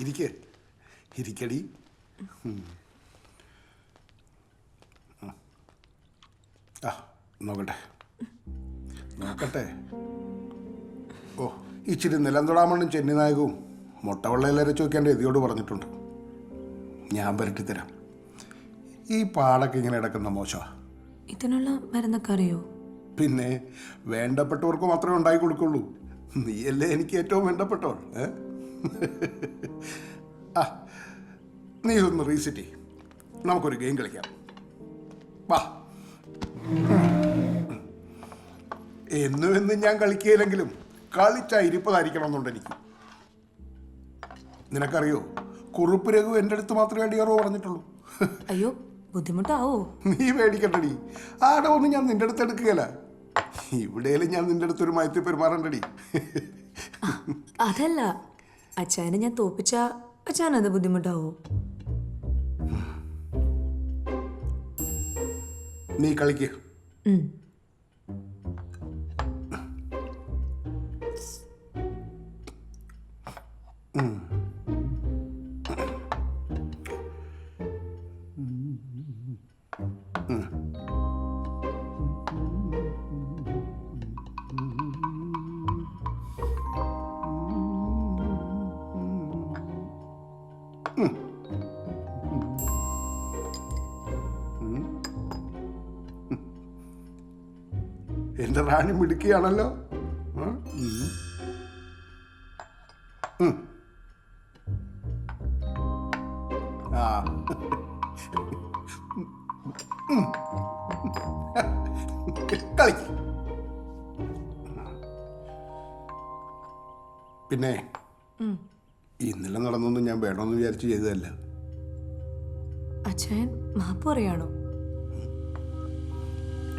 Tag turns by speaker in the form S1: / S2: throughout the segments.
S1: ഇരിക്ക്. ഇരിക്കടി. ആ. നോക്കട്ടെ. നോക്കട്ടെ. ഓ ഇച്ചിരി നിലം തൊടാമണ്ണും ചെന്നിനായകവും മുട്ടവെള്ളയിലേറെ ചോദിക്കാന്റെ എതിയോട് പറഞ്ഞിട്ടുണ്ട്. ഞാൻ വരട്ടിത്തരാം ഈ പാടൊക്കെ ഇങ്ങനെ കിടക്കുന്ന മോശമാ.
S2: ഇതിനുള്ള മരുന്നൊക്കെ അറിയോ?
S1: പിന്നെ വേണ്ടപ്പെട്ടവർക്ക് മാത്രമേ ഉണ്ടായി കൊടുക്കുള്ളൂ. നീയല്ലേ എനിക്ക് ഏറ്റവും വേണ്ടപ്പെട്ടവൾ ഏ? ആ നീ ഒന്ന് റീസെറ്റ് ചെയ്യും. നമുക്കൊരു ഗെയിം കളിക്കാം. വാ. എന്നും എന്നും ഞാൻ കളിക്കുകയില്ലെങ്കിലും കളിച്ച ഇരിപ്പതായിരിക്കണം എന്നുണ്ട് എനിക്ക്. നിനക്കറിയോ? കുറുപ്പ് രഘു എന്റെ അടുത്ത് മാത്രമേ അടിയറോ പറഞ്ഞിട്ടുള്ളൂ.
S2: അയ്യോ ബുദ്ധിമുട്ടാവോ?
S1: നീ പേടിക്കണ്ടടി. ആടെ ഒന്നും ഞാൻ നിന്റെ അടുത്ത് എടുക്കുകയല്ല. ഇവിടെയെങ്കിലും ഞാൻ നിന്റെ അടുത്തൊരു മയത്തിൽ പെരുമാറണ്ടടി.
S2: അതല്ല. അച്ഛനെ ഞാൻ തോപ്പിച്ച അത് ബുദ്ധിമുട്ടാവോ?
S1: നീ കളിക്ക്. എന്റെ റാണി മിടുക്കിയാണല്ലോ. ആ? കളിക്ക്. പിന്നെ. ഇന്നലെ നടന്നൊന്നും ഞാൻ വേണമെന്ന് വിചാരിച്ച് ചെയ്തതല്ല.
S2: അച്ഛൻ മാപ്പ് പറയാണോ?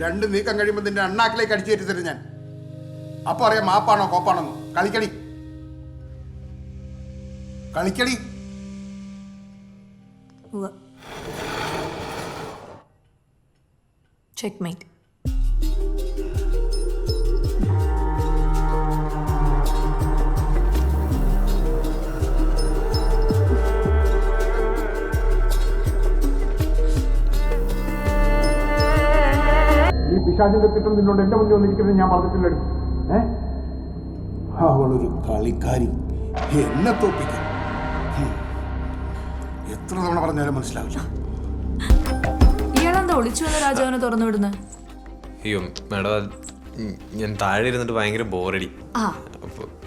S1: രണ്ട് നീക്കം കഴിയുമ്പോൾ നിന്റെ അണ്ണാക്കിലേക്ക് അടിച്ചു കയറ്റി തരും ഞാൻ. അപ്പൊ അറിയാം മാപ്പാണോ കോപ്പാണോ കളിക്കടി. കളിക്കടി.
S2: ചെക്ക് മേറ്റ്
S1: പിശാചിന്റെ തിട്ടം നിന്നോട് എന്റെ മുന്നിൽ വന്നിരിക്കുന്നത് ഞാൻ പറഞ്ഞിട്ടില്ലടി ഏ? അവളൊരു കളിക്കാരി. എന്നെ തോപ്പിക്കും. എത്ര തവണ പറഞ്ഞാലും മനസ്സിലാവില്ല.
S2: ഇയാളെന്താ ഒളിച്ചു വന്ന രാജാവിനെ തുറന്നു വിടുന്നത്
S3: അയ്യോ മാഡം ഞാൻ താഴെ ഇരുന്നിട്ട് ഭയങ്കര ബോറടി.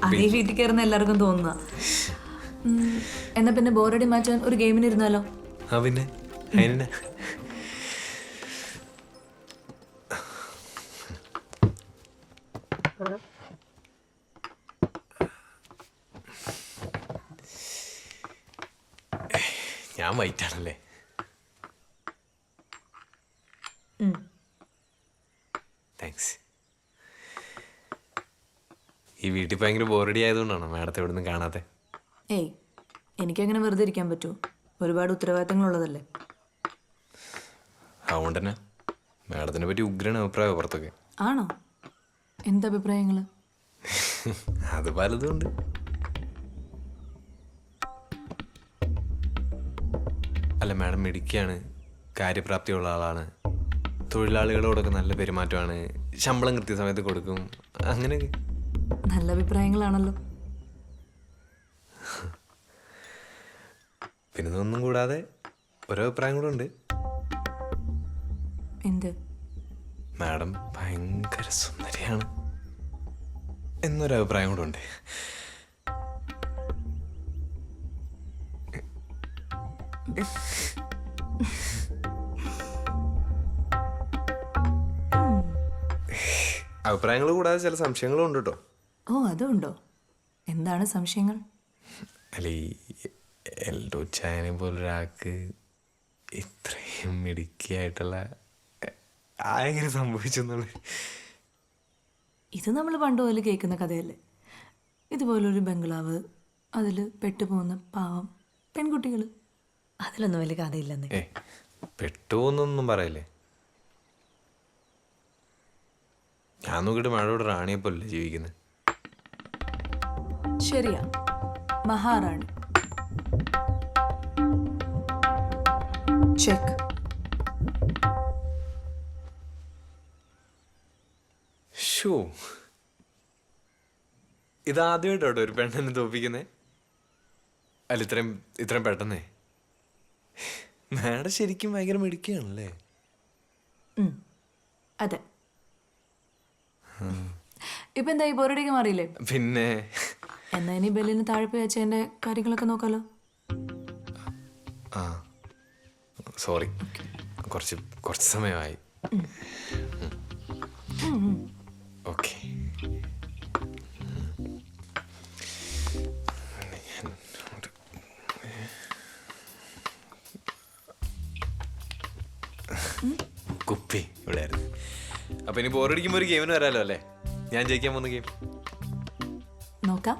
S2: അതേ വീട്ടിൽ കയറുന്ന എല്ലാവർക്കും തോന്നുക എന്നാ പിന്നെ ബോറടി മാറ്റാൻ ഒരു ഗെയിമിന് ഇരുന്നാലോ?
S3: ആ പിന്നെ?
S2: ഉം.
S3: താങ്ക്സ് ഈ വീട്ടിൽ ഭയങ്കര ബോറടി ആയതുകൊണ്ടാണോ മാഡത്തെ ഇവിടെ നിന്ന് കാണാത്തെ?
S2: ഏയ് എനിക്കങ്ങനെ വെറുതെ ഇരിക്കാൻ പറ്റുമോ ഒരുപാട് ഉത്തരവാദിത്തങ്ങളുള്ളതല്ലേ?
S3: അതുകൊണ്ട് തന്നെ മാഡത്തിനെ പറ്റി ഉഗ്രൻ അഭിപ്രായം പുറത്തൊക്കെ.
S2: ആണോ? എന്താ അഭിപ്രായങ്ങൾ
S3: അത് പലതും ഉണ്ട്. അല്ല മാഡം മിടുക്കിയാണ്. കാര്യപ്രാപ്തിയുള്ള ആളാണ്. തൊഴിലാളികളോടൊക്കെ നല്ല പെരുമാറ്റമാണ്. ശമ്പളം കൃത്യസമയത്ത് കൊടുക്കും. അങ്ങനെ
S2: നല്ല അഭിപ്രായങ്ങളാണല്ലോ.
S3: പിന്നെ ഒന്നും കൂടാതെ ഓരോ അഭിപ്രായം കൂടെ ഉണ്ട്.
S2: എന്ത്?
S3: മാഡം ഭയങ്കര സുന്ദരിയാണ്. എന്നൊരു അഭിപ്രായം കൂടെ ഉണ്ട്. അഭിപ്രായങ്ങൾ കൂടാതെ ചില സംശയങ്ങളും ഉണ്ട് കേട്ടോ.
S2: ഓ അതുണ്ടോ? എന്താണ് സംശയങ്ങൾ?
S3: അല്ല ഈ എൽഡോ ചായനെ പോലൊരാൾക്ക് ഇത്രയും മിടുക്കിയായിട്ടുള്ള ആരെങ്കിലും സംഭവിച്ചു
S2: ഇത് നമ്മൾ പണ്ട് പോലെ കേൾക്കുന്ന കഥയല്ലേ? ഇതുപോലൊരു ബംഗ്ലാവ് അതിൽ പെട്ടുപോകുന്ന പാവം പെൺകുട്ടികൾ അതിലൊന്നും വലിയ കഥയില്ലെന്ന്.
S3: ഏ പറയല്ലേ? ഞാൻ നോക്കിട്ട് മഴയോട് റാണിയെ പോലെ ജീവിക്കുന്നത്
S2: ശരിയാ മഹാറാണി. ചെക്ക്
S3: ഷൂ ഇതാദ്യമായിട്ടോട്ടോ ഒരു പെണ്ണിനെ തോപ്പിക്കുന്നേ അല്ല ഇത്രയും ഇത്രയും പെട്ടെന്നേ? മാഡം ശരിക്കും ഭയങ്കര മിടുക്കിയാണല്ലേ?
S2: അതെ. ഇപ്പൊ എന്തായി? ബോറടിക്ക് മാറിയില്ലേ?
S3: പിന്നെ.
S2: എന്നാ ഇനി ബെല്ലിന് താഴെ പോയി അച്ഛന്റെ കാര്യങ്ങളൊക്കെ നോക്കാലോ.
S3: ആ. സോറി. കുറച്ച് കുറച്ച് സമയമായി. ഓക്കെ. അപ്പൊ ഇനി ബോറടിക്കുമ്പോ ഒരു ഗെയിമിന് വരാലോ അല്ലേ? ഞാൻ ജയിക്കാൻ പോകുന്ന ഗെയിം
S2: നോക്കാം.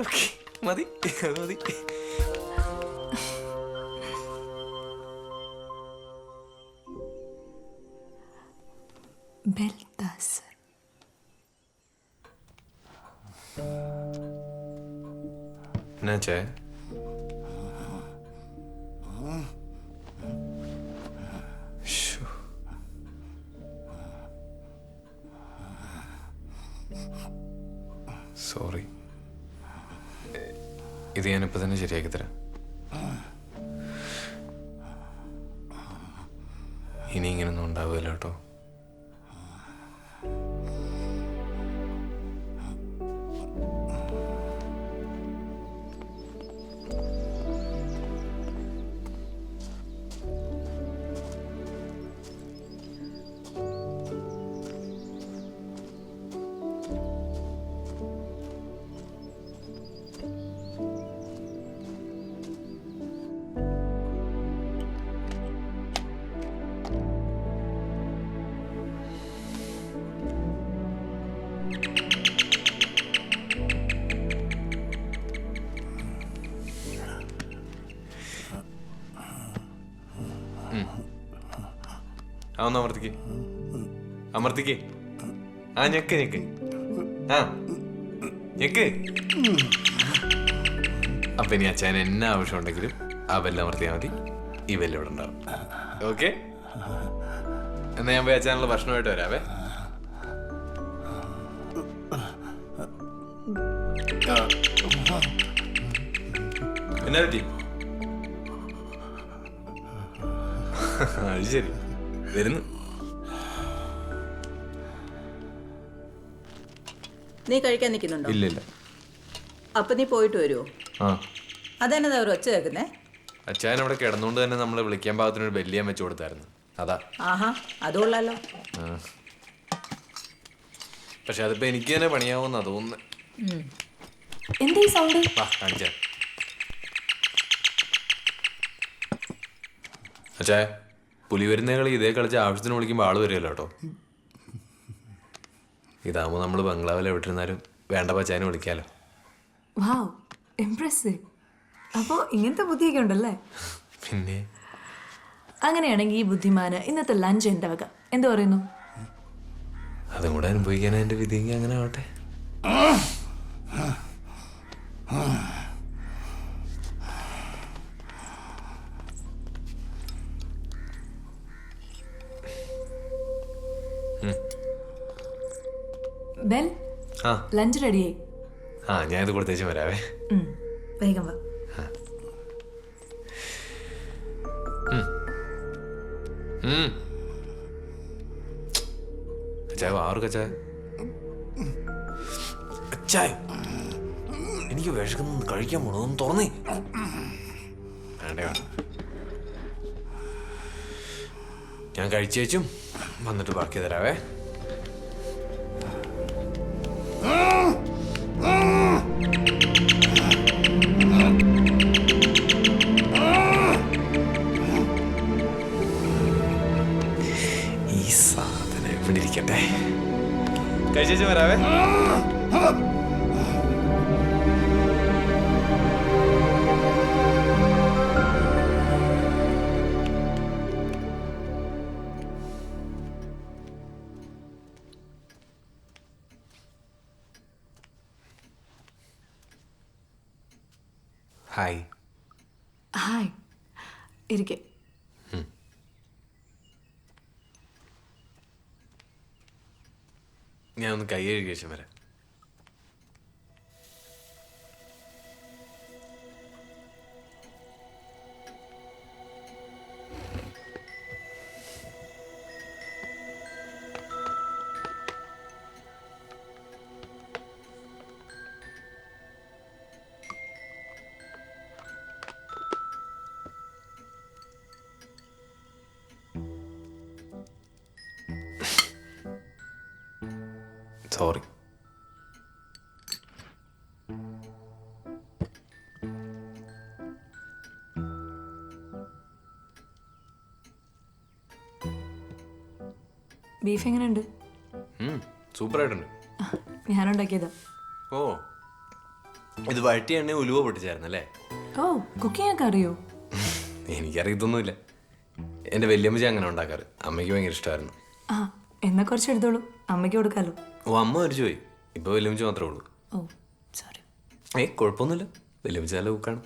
S3: ഓക്കെ മതി. അത് മതി
S2: ബെൽദാസർ
S3: എന്നാച്ചേ ഇത് ഞാനിപ്പോ തന്നെ ശരിയാക്കി തരാം. ഇനി ഇങ്ങനൊന്നും ഉണ്ടാവില്ല കേട്ടോ. ആ ഒന്ന് അമർത്തിക്ക്. അമർത്തിക്ക്. ആ ഞെക്ക് ഞെക്ക്. ആ ഞെക്ക്. അപ്പൊ ഇനി അച്ഛൻ എന്നെ ആവശ്യം ഉണ്ടെങ്കിലും മതി. ഈ ഇവിടെ ഉണ്ടാവും. ഓക്കെ എന്നാ ഞാൻ പോയി അച്ഛനുള്ള ഭക്ഷണമായിട്ട് വരാവേ. എന്നാ പറ്റി ശരി. വരുന്നു.
S4: നീ കഴിക്കാൻ നിൽക്കുന്നുണ്ടോ?
S3: ഇല്ല ഇല്ല.
S4: അപ്പൊ നീ പോയിട്ട് വരുമോ
S3: ആ.
S4: അതെന്നതാ ഒരു ഒച്ച കേൾക്കുന്നേ?
S3: അച്ഛൻ അവിടെ കിടന്നുകൊണ്ട് തന്നെ നമ്മളെ വിളിക്കാൻ പാകത്തിനൊരു ബെല്ലിയാൻ വെച്ച് കൊടുത്തായിരുന്നു. അതാ.
S4: ആഹാ അതുകൊള്ളാലോ
S3: ആ. പക്ഷെ അതിപ്പോ എനിക്ക് തന്നെ പണിയാവുന്ന തോന്നുന്നു.
S2: എന്താ ഈ സൗണ്ട്?
S3: വാ കാണിച്ചാ. അച്ഛാ പുലി വരുന്ന കളി ഇതേ കളിച്ച് ആവശ്യത്തിന് വിളിക്കുമ്പോൾ ആൾ വരുമല്ലോ കേട്ടോ. ഇതാകുമ്പോൾ നമ്മൾ ബംഗ്ലാവിൽ എവിടെ ഇരുന്നാലും വേണ്ട പച്ചായനെ വിളിക്കാലോ.
S2: വാവ് ഇംപ്രസീവ് അപ്പോൾ ഇങ്ങനത്തെ ബുദ്ധിയൊക്കെ ഉണ്ടല്ലേ?
S3: പിന്നെ?
S2: അങ്ങനെയാണെങ്കിൽ ഈ ബുദ്ധിമാന് ഇന്നത്തെ ലഞ്ച് എന്റെ വക എന്ത് പറയുന്നു?
S3: അതും കൂടെ അനുഭവിക്കാൻ എന്റെ വിധിയെങ്കിൽ അങ്ങനെ ആവട്ടെ. ആ.
S2: ലഞ്ച് റെഡിയായി
S3: ആ ഞാൻ ഇത് കൊടുത്തേച്ച് വരാവേ.
S2: ഉം, വേഗം വാ.
S3: ഉം. അച്ചായ ആറ് കച്ചായ? അച്ചായ എനിക്ക് വിശക്കുന്നു കഴിക്കാൻ പോണു ഒന്ന് തുറന്നേ. വേണ്ട വേണ്ട ഞാൻ കഴിച്ചേച്ചും വന്നിട്ട് ബാക്കി തരാവേ. കഴിച്ചേച്ച് വരാവേ ഹായ്
S2: ഹായ് ഇരിക്കെ
S3: ഞാൻ ഒന്ന് കൈ കഴുകി ശേഷം വരാം
S2: ബീഫ് എങ്ങനെയുണ്ട്?
S3: സൂപ്പറായിട്ടുണ്ട്.
S2: ഞാനുണ്ടാക്കിയതാ.
S3: ഓ ഇത് വഴറ്റി എണ്ണ ഉലുവ പൊട്ടിച്ചായിരുന്നല്ലേ
S2: ഓ കുക്കിംഗ് ഒക്കെ അറിയോ?
S3: എനിക്കറിയത്തൊന്നുമില്ല. എന്റെ വല്യമ്മച്ചി അങ്ങനെ ഉണ്ടാക്കാറ്. അമ്മയ്ക്ക് ഭയങ്കര ഇഷ്ടമായിരുന്നു
S2: ആ എന്നാ കുറച്ച് എടുത്തോളൂ. അമ്മയ്ക്ക് കൊടുക്കാലോ.
S3: ഓ അമ്മ മരിച്ചു പോയി ഇപ്പോൾ വല്യമ്മച്ചി മാത്രമേ ഉള്ളൂ.
S2: ഓ സോറി
S3: ഏയ് കുഴപ്പമൊന്നുമില്ല. വല്യമ്മച്ചി നല്ല കുക്കാണ്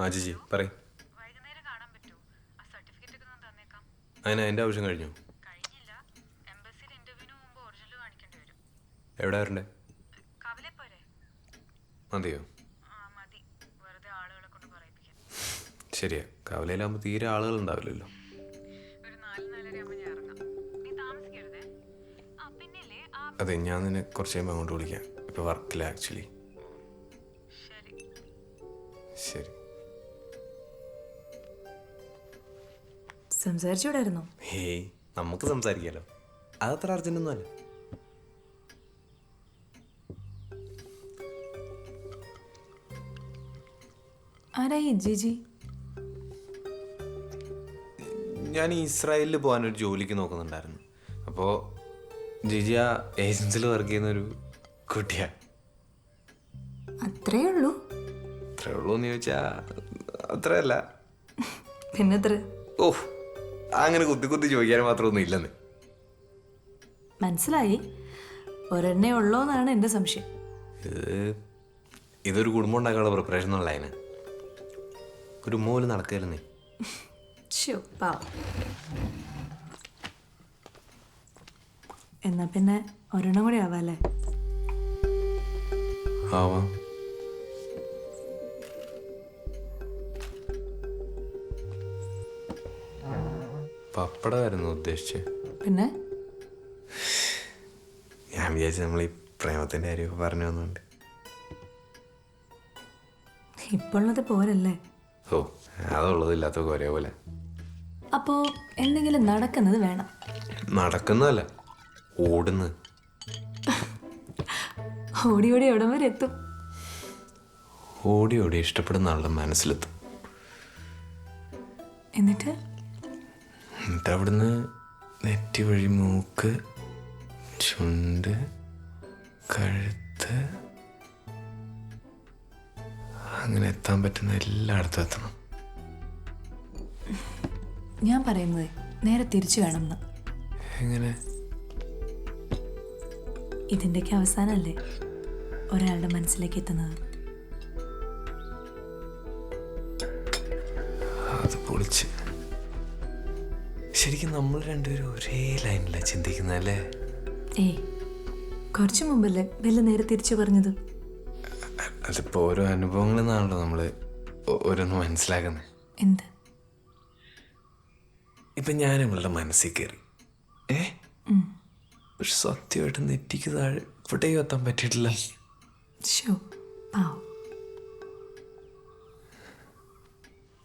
S3: ആ ജിജി പറയും. അതിന് അതിന്റെ ആവശ്യം കഴിഞ്ഞു? എവിടെ വരണ്ടേ? മതിയോ? ശരിയാ കവലയിലാകുമ്പോൾ തീരെ ആളുകൾ ഉണ്ടാവില്ലല്ലോ അതെ ഞാൻ നിന്നെ കുറച്ച് കഴിയുമ്പോൾ അങ്ങോട്ട് വിളിക്കാം. ഇപ്പൊ വർക്കില്ല ആക്ച്വലി ശരി.
S2: സംസാരിച്ചൂടായിരുന്നോ?
S3: ഹേയ് നമുക്ക് സംസാരിക്കാലോ. അതത്ര അർജന്റൊന്നും അല്ല.
S2: ആരായി ജിജി?
S3: ഞാൻ ഇസ്രായേലിൽ പോകാൻ ഒരു ജോലിക്ക് നോക്കുന്നുണ്ടായിരുന്നു. അപ്പോൾ ജിജി ആ ഏജൻസിൽ വർക്ക് ചെയ്യുന്ന ഒരു കുട്ടിയാ.
S2: അത്രേ ഉള്ളൂ?
S3: അത്രേ ഉള്ളൂ എന്ന് ചോദിച്ചാ അത്രയല്ല.
S2: പിന്നെത്ര?
S3: ഓ അങ്ങനെ കുത്തി കുത്തി ചോദിക്കാൻ മാത്രമൊന്നും ഇല്ലെന്ന്.
S2: മനസ്സിലായി. ഒരെണ്ണേ ഉള്ളോന്നാണ് എന്റെ സംശയം.
S3: ഇത് ഇതൊരു കുടുംബം ഉണ്ടാക്കാനുള്ള പ്രിപ്പറേഷൻ എന്നുള്ള അതിന് ഒരു മോൽ നടക്കരുന്നേ.
S2: പാവം. എന്നാ പിന്നെ ഒരെണ്ണം കൂടി ആവാല്ലേ
S3: ആവാം. പപ്പടമായിരുന്നു ഉദ്ദേശിച്ചത്
S2: പിന്നെ?
S3: ഞാൻ വിചാരിച്ചു നമ്മൾ ഈ പ്രേമത്തിന്റെ കാര്യമൊക്കെ പറഞ്ഞു വന്നുണ്ട്.
S2: ഇപ്പോഴത് പോരല്ലേ?
S3: ഓ അതുള്ളത് ഇല്ലാത്തൊക്കെ ഒരേപോലെ
S2: അപ്പോ എന്തെങ്കിലും നടക്കുന്നത് വേണം.
S3: നടക്കുന്നതല്ല ഓടുന്നത്.
S2: ഓടി ഓടി എവിടം വരെ എത്തും?
S3: ഓടി ഓടി ഇഷ്ടപ്പെടുന്ന ആളുടെ മനസ്സിലെത്തും.
S2: എന്നിട്ട്?
S3: എന്നിട്ട് അവിടുന്ന് നെറ്റി വഴി മൂക്ക് ചുണ്ട് കഴുത്ത് അങ്ങനെ എത്താൻ പറ്റുന്ന എല്ലായിടത്തും എത്തണം.
S2: ഞാൻ പറയുന്നത് നേരെ തിരിച്ചു വേണമെന്ന്
S3: എങ്ങനെ?
S2: ഇതിന്റെയൊക്കെ അവസാനമല്ലേ ഒരാളുടെ മനസ്സിലേക്ക് എത്തുന്നത്?
S3: അത് പൊളിച്ച്. ശരിക്കും നമ്മൾ രണ്ടുപേരും ഒരേ ലൈനിലാണ് ചിന്തിക്കുന്നല്ലേ
S2: ഏ കുറച്ചു മുമ്പല്ലേ വല്ല നേരെ തിരിച്ചു പറഞ്ഞത്?
S3: അതിപ്പോ ഓരോ അനുഭവങ്ങളിൽ നിന്നാണല്ലോ നമ്മൾ ഓരോന്ന് മനസ്സിലാക്കുന്നത്
S2: എന്ത്?
S3: ഇപ്പൊ ഞാൻ ഇവളുടെ മനസ്സിൽ കയറി ഏ? പക്ഷെ സത്യമായിട്ട് നെറ്റിക്ക് താഴെ ഇവിടെയും എത്താൻ പറ്റിയിട്ടില്ല.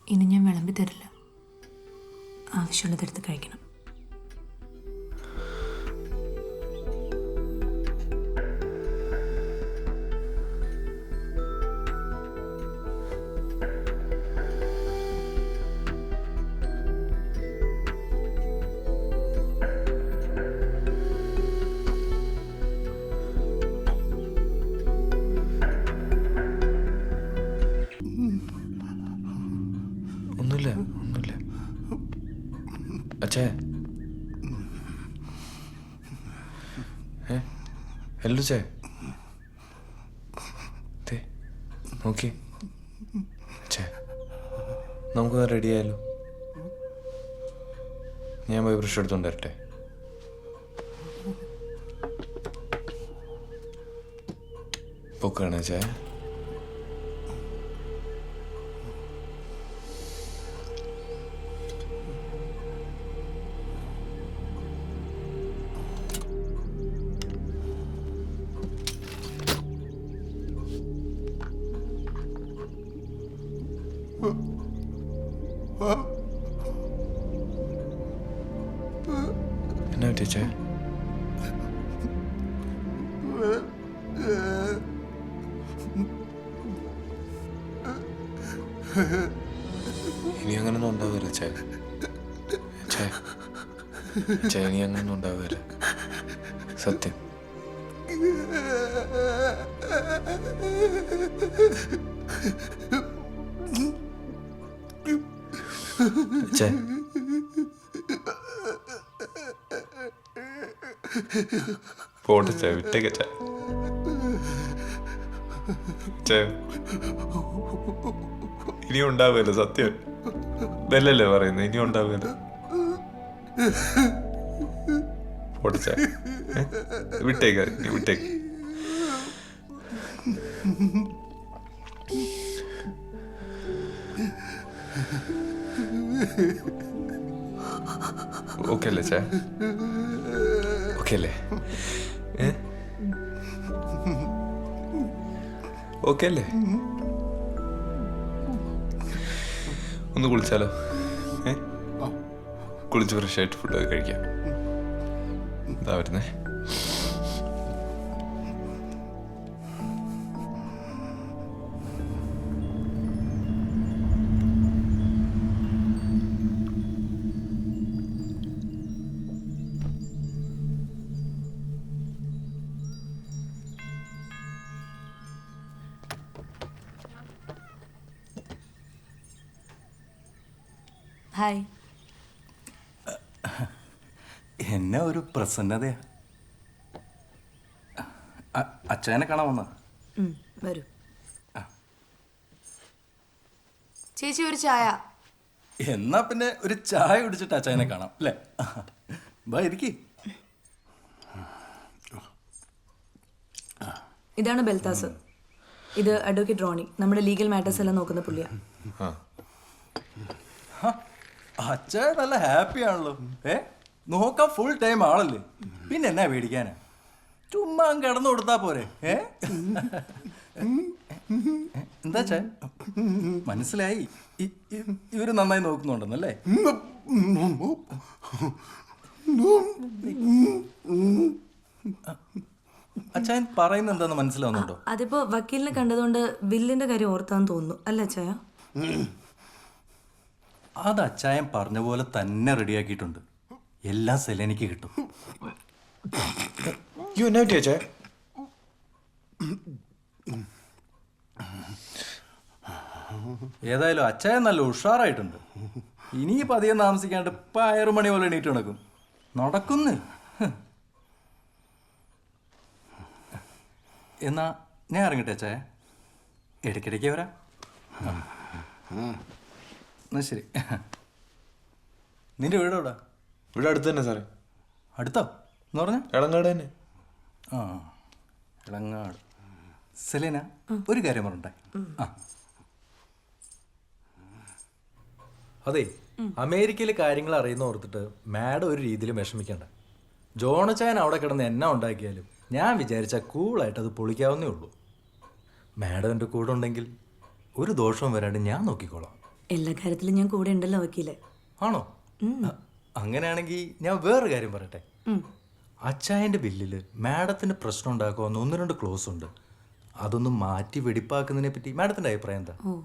S2: ഇനി ഞാൻ വിളമ്പി തരില്ല. ആവശ്യമുള്ളതെടുത്ത് കഴിക്കണം.
S3: അച്ഛേ എല്ലുച്ചേ ചേ. നോക്കി. ചേ നമുക്ക് റെഡി ആയാലോ ഞാൻ പോയി ബ്രഷ് എടുത്തോണ്ട് വരട്ടെ. പൊക്കാണ് ചായ ഇനി ഉണ്ടാവില്ല സത്യം. ചായ പോട്ടെ ചായ വിട്ടേക്ക ഇനി ഉണ്ടാവുമല്ലോ സത്യം? ഇതല്ലല്ലേ പറയുന്നത് ഇനി ഉണ്ടാവുമല്ലോ പോട്ടെ വിട്ടേക്ക് വിട്ടേക്ക്. ഓക്കെ അല്ലേ ചേ? ഓക്കെ അല്ലേ? ഓക്കെ അല്ലേ? ഒന്ന് കുളിച്ചാലോ? ഏ? കുളിച്ച് ഫ്രഷ് ആയിട്ട് ഫുഡൊക്കെ കഴിക്കാം. എന്താ വരുന്നേ.
S2: ഹായ്
S5: എന്നെ ഒരു പ്രസന്നതയാ. അ- അച്ചായനെ കാണാൻ വന്ന?
S2: വരൂ. ചേച്ചി ഒരു ചായ.
S5: എന്നാ പിന്നെ ഒരു ചായ കുടിച്ചിട്ട് അച്ചായനെ കാണാം അല്ലേ? ബാ ഇരിക്കി.
S2: ഇതാണ് ബെൽത്താസ് ഇത് അഡ്വക്കേറ്റ് റോണി നമ്മുടെ ലീഗൽ മാറ്റേഴ്സ് എല്ലാം നോക്കുന്ന പുള്ളിയാ.
S5: അച്ചായ നല്ല ഹാപ്പി ആണല്ലോ ഏ? നോക്കാൻ ഫുൾ ടൈം ആളല്ലേ. പിന്നെ എന്നാ പേടിക്കാനാ? ചുമ്മാ കിടന്നു കൊടുത്താ പോരെ. ഏ? എന്താ ചേ മനസ്സിലായി. ഇവർ നന്നായി നോക്കുന്നുണ്ടെന്നല്ലേ? അച്ഛൻ പറയുന്ന എന്താന്ന് മനസ്സിലാവുന്നുണ്ടോ?
S2: അതിപ്പോ വക്കീലിനെ കണ്ടതുകൊണ്ട് ബില്ലിന്റെ കാര്യം ഓർത്താന്ന് തോന്നുന്നു. അല്ല അച്ഛായ
S5: അത് അച്ചായൻ പറഞ്ഞ പോലെ തന്നെ റെഡിയാക്കിയിട്ടുണ്ട് എല്ലാം സെലനിക്ക് കിട്ടും
S3: യു എന്നാ ചായ
S5: ഏതായാലും അച്ചായ നല്ല ഉഷാറായിട്ടുണ്ട് ഇനിയിപ്പോൾ അധികം താമസിക്കാണ്ട് ഇപ്പം ആയിരം മണി പോലെ എണീറ്റ് നടക്കും നടക്കുന്നു. എന്നാ ഞാൻ ഇറങ്ങട്ടെ അച്ചായ ഇടയ്ക്കിടയ്ക്ക് വരാം. എന്നാ ശരി നിന്റെ വീട് എവിടെ
S3: ഇവിടെ അടുത്ത് തന്നെ സാറേ.
S5: അടുത്തോ? എന്ന് പറഞ്ഞ?
S3: ഇളങ്ങാട് തന്നെ.
S5: ആ ഇളങ്ങാട് സെലീന ഒരു കാര്യം പറഞ്ഞേ ആ.
S6: അതെ അമേരിക്കയിലെ കാര്യങ്ങൾ അറിയുന്ന ഓർത്തിട്ട് മാഡം ഒരു രീതിയിലും വിഷമിക്കണ്ട. ജോണച്ചാൻ അവിടെ കിടന്ന് എന്നാ ഉണ്ടാക്കിയാലും ഞാൻ വിചാരിച്ച കൂളായിട്ട് അത് പൊളിക്കാവുന്നേ ഉള്ളൂ. മാഡം എന്റെ കൂടെ ഉണ്ടെങ്കിൽ ഒരു ദോഷവും വരാണ്ട് ഞാൻ നോക്കിക്കോളാം.
S2: എല്ലാ കാര്യത്തിലും ഞാൻ കൂടെ ഉണ്ടല്ലോ വക്കീലെ.
S6: ആണോ? അങ്ങനെയാണെങ്കിൽ ഞാൻ വേറൊരു കാര്യം പറയട്ടെ? അച്ചായന്റെ ബില്ലിൽ മാഡത്തിന് പ്രശ്നം ഉണ്ടാക്കുമെന്ന് ഒന്ന് രണ്ട് ക്ലോസ് ഉണ്ട്. അതൊന്ന് മാറ്റി വെടിപ്പാക്കുന്നതിനെ പറ്റി മാഡത്തിന്റെ അഭിപ്രായം എന്താ?
S2: ഓ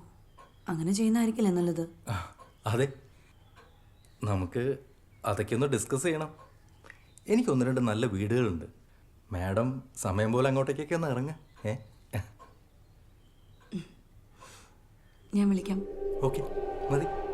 S2: അങ്ങനെ ചെയ്യുന്നതായിരിക്കില്ല നല്ലത്?
S6: അതെ. നമുക്ക് അതൊക്കെ ഒന്ന് ഡിസ്കസ് ചെയ്യണം. എനിക്ക് ഒന്ന് രണ്ട് നല്ല വീടുകളുണ്ട്. മാഡം സമയം പോലെ അങ്ങോട്ടേക്കൊക്കെ ഒന്ന് ഇറങ്ങ. ഏ?
S2: ഞാൻ വിളിക്കാം.
S6: ഓക്കെ മതി.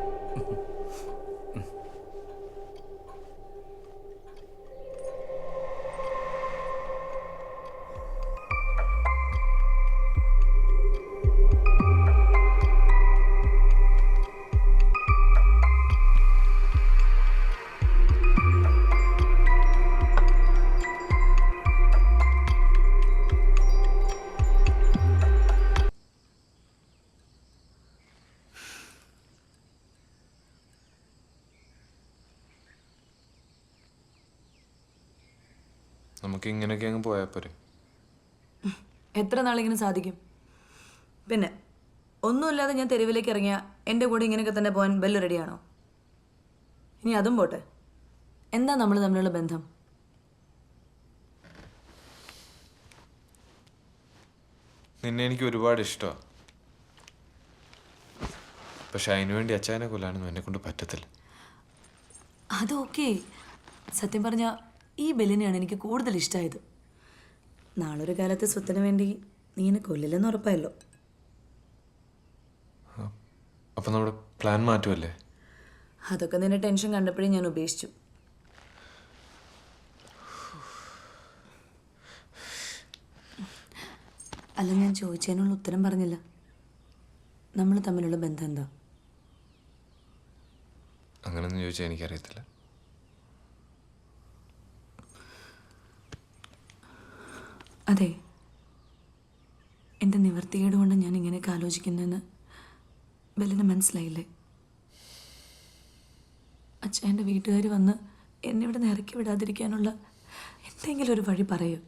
S3: നമുക്ക് ഇങ്ങനെയൊക്കെ അങ്ങ് പോയാൽ പോരെ.
S2: എത്ര നാളിങ്ങനെ സാധിക്കും? പിന്നെ ഒന്നുമില്ലാതെ ഞാൻ തെരുവിലേക്ക് ഇറങ്ങിയ എന്റെ കൂടെ ഇങ്ങനെയൊക്കെ തന്നെ പോകാൻ ബെല്ല് റെഡിയാണോ? ഇനി അതും പോട്ടെ. എന്താ നമ്മൾ തമ്മിലുള്ള ബന്ധം?
S3: നിന്നെ എനിക്ക് ഒരുപാട് ഇഷ്ടമാണ് പക്ഷെ അതിനു വേണ്ടി അച്ചായനെ കൊല്ലാനൊന്നും എന്നെ കൊണ്ട് പറ്റത്തില്ല.
S2: അത് ഓക്കെ. സത്യം പറഞ്ഞ ഈ ബെല്ലിനെയാണ് എനിക്ക് കൂടുതൽ ഇഷ്ടമായത് നാളൊരു കാലത്ത് സ്വത്തിന് വേണ്ടി നീ എന്നെ കൊല്ലില്ലെന്ന് ഉറപ്പായല്ലോ.
S3: അപ്പം നമ്മുടെ പ്ലാൻ മാറ്റുമല്ലേ
S2: അതൊക്കെ നിന്റെ ടെൻഷൻ കണ്ടപ്പോഴേ ഞാൻ ഉപേക്ഷിച്ചു. അല്ല ഞാൻ ചോദിച്ചതിനുള്ള ഉത്തരം പറഞ്ഞില്ല. നമ്മൾ തമ്മിലുള്ള ബന്ധം എന്താ?
S3: അങ്ങനെയൊന്നും ചോദിച്ചാൽ എനിക്കറിയത്തില്ല.
S2: അതെ. എന്റെ നിവൃത്തികേട് കൊണ്ട് ഞാൻ ഇങ്ങനെയൊക്കെ ആലോചിക്കുന്നതെന്ന് ബെല്ലിന് മനസ്സിലായില്ലേ? അച്ഛന്റെ വീട്ടുകാർ വന്ന് എന്നെ ഇവിടെ നിന്ന് ഇറക്കി വിടാതിരിക്കാനുള്ള എന്തെങ്കിലും ഒരു വഴി പറയൂ.